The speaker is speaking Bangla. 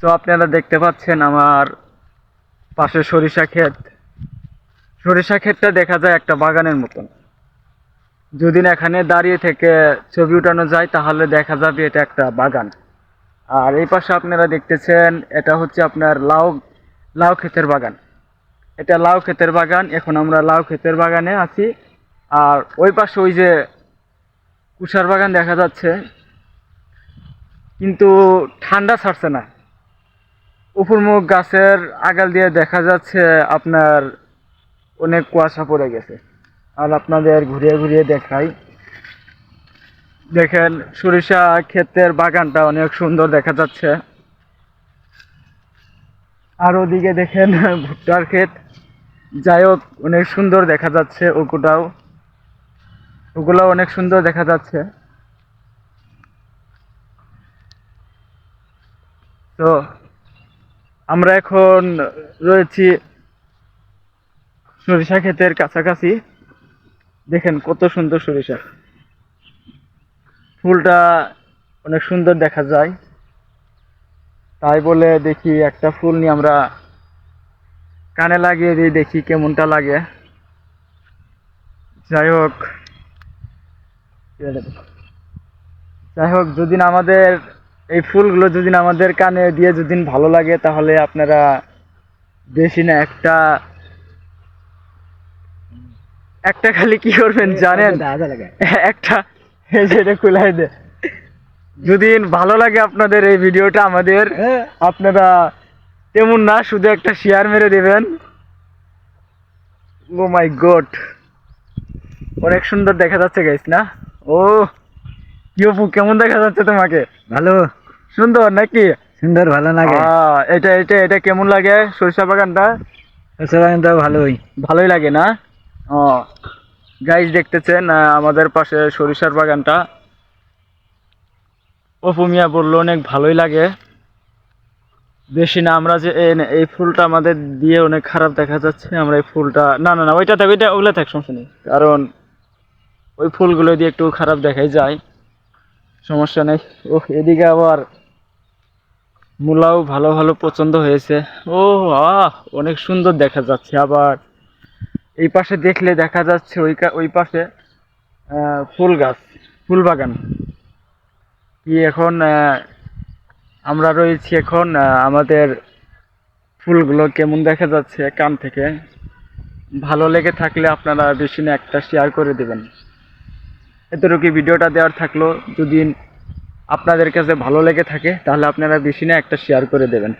তো আপনারা দেখতে পাচ্ছেন আমার পাশে সরিষা ক্ষেত। সরিষা ক্ষেতটা দেখা যায় একটা বাগানের মতন। যদি না এখানে দাঁড়িয়ে থেকে ছবি উঠানো যায়, তাহলে দেখা যাবে এটা একটা বাগান। আর এই পাশে আপনারা দেখতেছেন, এটা হচ্ছে আপনার লাউ লাউ ক্ষেতের বাগান। এটা লাউ ক্ষেতের বাগান, এখন আমরা লাউ ক্ষেতের বাগানে আছি। আর ওই পাশে ওই যে কুষার বাগান দেখা যাচ্ছে। কিন্তু ঠান্ডা ছাড়ছে না। উপরমুখ গাছের আগাল দিয়ে দেখা যাচ্ছে আপনার অনেক কুয়াশা পড়ে গেছে। আর আপনাদের ঘুরিয়ে ঘুরিয়ে দেখাই। দেখেন, সরিষা ক্ষেতের বাগানটা অনেক সুন্দর দেখা যাচ্ছে। আর ওদিকে দেখেন, ভুট্টার ক্ষেত। যাই হোক, অনেক সুন্দর দেখা যাচ্ছে ওগুলাও। ওগুলো অনেক সুন্দর দেখা যাচ্ছে। তো আমরা এখন রয়েছি সরিষা ক্ষেতের কাছাকাছি। দেখেন কত সুন্দর সরিষা। ফুলটা অনেক সুন্দর দেখা যায়। তাই বলে দেখি একটা ফুল নিয়ে আমরা কানে লাগিয়ে দিই, দেখি কেমনটা লাগে। যাই হোক যাই হোক, যদি আমাদের এই ফুলগুলো যদি আমাদের কানে দিয়ে যদি ভালো লাগে তাহলে আপনারা বেশি না একটা একটা খালি কি করবেন জানেন? একটা এই যে এটা খুলাই দে। যদি ভালো লাগে আপনাদের এই ভিডিওটা আমাদের আপনারা তেমন না শুধু একটা শেয়ার মেরে দেবেন। ও মাই গড অনেক সুন্দর দেখা যাচ্ছে গাইস না? ও কি অপু কেমন দেখা যাচ্ছে তোমাকে? ভালো। সুন্দর নাকি? সুন্দর ভালো লাগে। এটা এটা এটা কেমন লাগে? সরিষা বাগানটা? তো ভালোই। ভালোই লাগে না? ও গাইজ দেখতেছেন আমাদের পাশে সরিষার বাগানটা। অপু মিয়া বলল অনেক ভালোই লাগে। বেশি না আমরা যে এই- এই ফুলটা আমাদের দিয়ে অনেক খারাপ দেখা যাচ্ছে আমরা এই ফুলটা না না না ওইটা থাক ওইটা ওগুলো থাক সমস্যা নেই। কারণ ওই ফুলগুলো দিয়ে একটু খারাপ দেখাই যায়। সমস্যা নেই। ও এদিকে আবার মূলাও ভালো ভালো পছন্দ হয়েছে। ও আহ, অনেক সুন্দর দেখা যাচ্ছে আবার। এই পাশে দেখলে দেখা যাচ্ছে ওই ওই পাশে ফুল গাছ, ফুল বাগান। কি এখন আমরা রয়েছি এখন আমাদের ফুলগুলো কেমন দেখা যাচ্ছে কান থেকে। ভালো লেগে থাকলে আপনারা বেশি না একটা শেয়ার করে দেবেন। এতটুকু ভিডিওটা দেওয়ার থাকল। যদি আপনাদের কাছে ভালো লেগে থাকে তাহলে আপনারা বেশি না একটা শেয়ার করে দেবেন।